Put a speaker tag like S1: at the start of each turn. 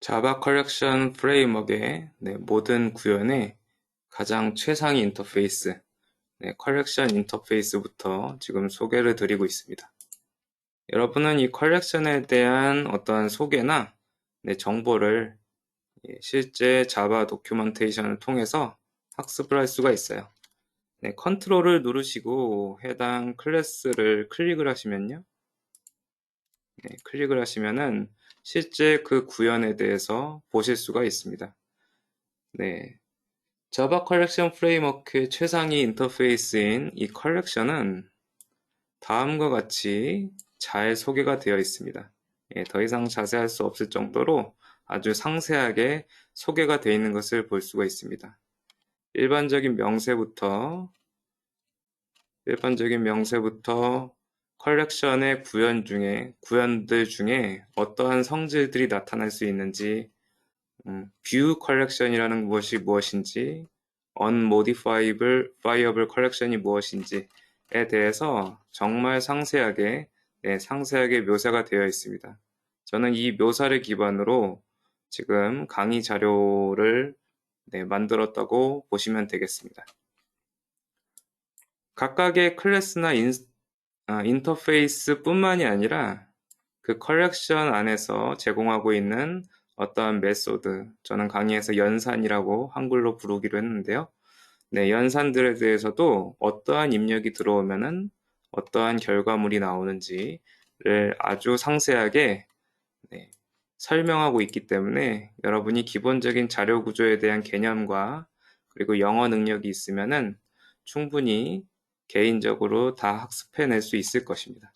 S1: 자바 컬렉션 프레임워크의 네, 모든 구현의 가장 최상위 인터페이스, 네, 컬렉션 인터페이스부터 지금 소개를 드리고 있습니다. 여러분은 이 컬렉션에 대한 어떠한 소개나 네, 정보를 예, 실제 자바 도큐멘테이션을 통해서 학습을 할 수가 있어요. 네, 컨트롤을 누르시고 해당 클래스를 클릭을 하시면요. 네, 클릭을 하시면은 실제 그 구현에 대해서 보실 수가 있습니다. 네. 자바 컬렉션 프레임워크의 최상위 인터페이스인 이 컬렉션은 다음과 같이 잘 소개가 되어 있습니다. 예, 더 이상 자세할 수 없을 정도로 아주 상세하게 소개가 되어 있는 것을 볼 수가 있습니다. 일반적인 명세부터 일반적인 명세부터 컬렉션의 구현 중에 구현들 중에 어떠한 성질들이 나타날 수 있는지 음, 뷰 컬렉션이라는 무엇이 무엇인지 unmodifiable viable 컬렉션이 무엇인지에 대해서 정말 상세하게 네, 상세하게 묘사가 되어 있습니다. 저는 이 묘사를 기반으로 지금 강의 자료를 네, 만들었다고 보시면 되겠습니다. 각각의 클래스나 인, 아, 인터페이스뿐만이 아니라 그 컬렉션 안에서 제공하고 있는 어떠한 메소드, 저는 강의에서 연산이라고 한글로 부르기로 했는데요. 네, 연산들에 대해서도 어떠한 입력이 들어오면은 어떠한 결과물이 나오는지를 아주 상세하게 네, 설명하고 있기 때문에 여러분이 기본적인 자료 구조에 대한 개념과 그리고 영어 능력이 있으면은 충분히 개인적으로 다 학습해낼 수 있을 것입니다.